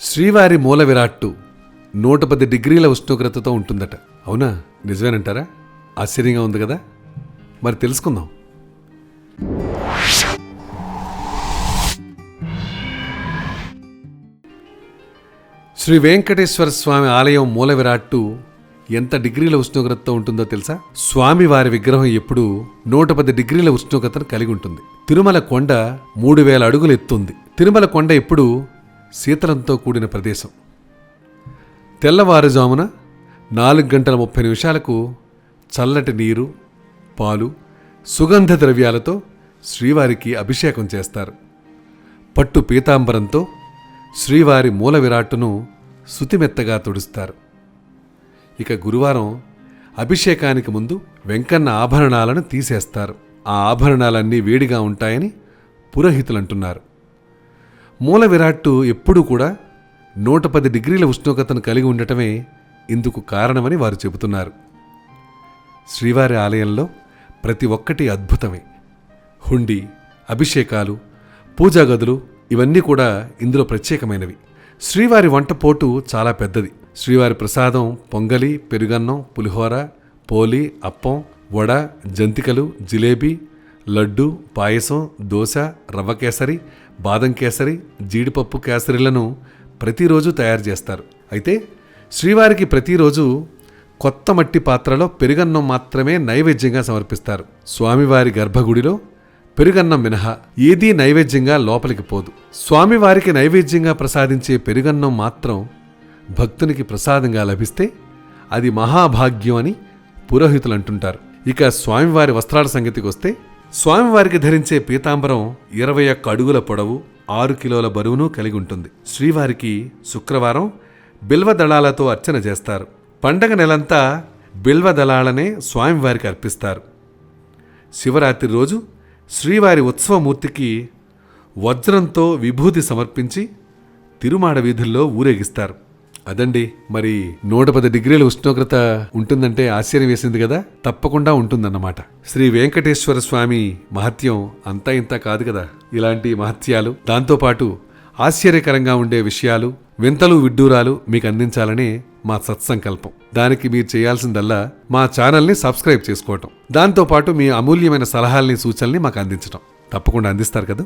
శ్రీవారి మూల విరాట్టు నూట పది డిగ్రీల ఉష్ణోగ్రతతో ఉంటుందట. అవునా? నిజమేనంటారా? ఆశ్చర్యంగా ఉంది కదా? మరి తెలుసుకుందాం. శ్రీ వెంకటేశ్వర స్వామి ఆలయం మూల విరాట్టు ఎంత డిగ్రీల ఉష్ణోగ్రతతో ఉంటుందో తెలుసా? స్వామి వారి విగ్రహం ఎప్పుడూ నూట పది డిగ్రీల ఉష్ణోగ్రతను కలిగి ఉంటుంది. తిరుమల కొండ మూడు వేల అడుగులు ఎత్తుంది. తిరుమల కొండ ఎప్పుడూ శీతలంతో కూడిన ప్రదేశం. తెల్లవారుజామున నాలుగు గంటల ముప్పై నిమిషాలకు చల్లటి నీరు పాలు సుగంధ ద్రవ్యాలతో శ్రీవారికి అభిషేకం చేస్తారు. పట్టు పీతాంబరంతో శ్రీవారి మూల విరాట్టును శుతిమెత్తగా తుడుస్తారు. ఇక గురువారం అభిషేకానికి ముందు వెంకన్న ఆభరణాలను తీసేస్తారు. ఆ ఆభరణాలన్నీ వేడిగా ఉంటాయని పురోహితులంటున్నారు. మూల విరాట్టు ఎప్పుడూ కూడా నూట పది డిగ్రీల ఉష్ణోగ్రతను కలిగి ఉండటమే ఇందుకు కారణమని వారు చెబుతున్నారు. శ్రీవారి ఆలయంలో ప్రతి ఒక్కటి అద్భుతమే. హుండీ అభిషేకాలు పూజా గదులు ఇవన్నీ కూడా ఇందులో ప్రత్యేకమైనవి. శ్రీవారి వంటపోటు చాలా పెద్దది. శ్రీవారి ప్రసాదం పొంగలి పెరుగన్నం పులిహోర పోలి అప్పం వడ జంతికలు జిలేబీ లడ్డు పాయసం దోశ రవ్వ కేసరి బాదం కేసరి జీడిపప్పు కేసరిలను ప్రతిరోజు తయారు చేస్తారు. అయితే శ్రీవారికి ప్రతిరోజు కొత్త మట్టి పాత్రలో పెరుగన్నం మాత్రమే నైవేద్యంగా సమర్పిస్తారు. స్వామివారి గర్భగుడిలో పెరుగన్నం మినహా ఏదీ నైవేద్యంగా లోపలికి పోదు. స్వామివారికి నైవేద్యంగా ప్రసాదించే పెరుగన్నం మాత్రం భక్తునికి ప్రసాదంగా లభిస్తే అది మహాభాగ్యం అని పురోహితులు అంటుంటారు ఇక స్వామివారి వస్త్రాల సంగతికి వస్తే స్వామివారికి ధరించే పీతాంబరం ఇరవై ఒక్క అడుగుల పొడవు ఆరు కిలోల బరువును కలిగి ఉంటుంది. శ్రీవారికి శుక్రవారం బిల్వ దళాలతో అర్చన చేస్తారు. పండగ నెలంతా బిల్వ దళాలనే స్వామివారికి అర్పిస్తారు. శివరాత్రి రోజు శ్రీవారి ఉత్సవమూర్తికి వజ్రంతో విభూతి సమర్పించి తిరుమాడ వీధుల్లో ఊరేగిస్తారు. అదండి మరి నూట పది డిగ్రీల ఉష్ణోగ్రత ఉంటుందంటే ఆశ్చర్యం వేసింది కదా? తప్పకుండా ఉంటుందన్నమాట. శ్రీ వెంకటేశ్వర స్వామి మహత్యం అంతా ఇంత కాదు కదా? ఇలాంటి మహత్యాలు దాంతోపాటు ఆశ్చర్యకరంగా ఉండే విషయాలు వింతలు విడ్డూరాలు మీకు అందించాలనే మా సత్సంకల్పం. దానికి మీరు చేయాల్సిందల్లా మా ఛానల్ని సబ్స్క్రైబ్ చేసుకోవటం. దాంతోపాటు మీ అమూల్యమైన సలహాల్ని సూచనల్ని మాకు అందించటం. తప్పకుండా అందిస్తారు కదా?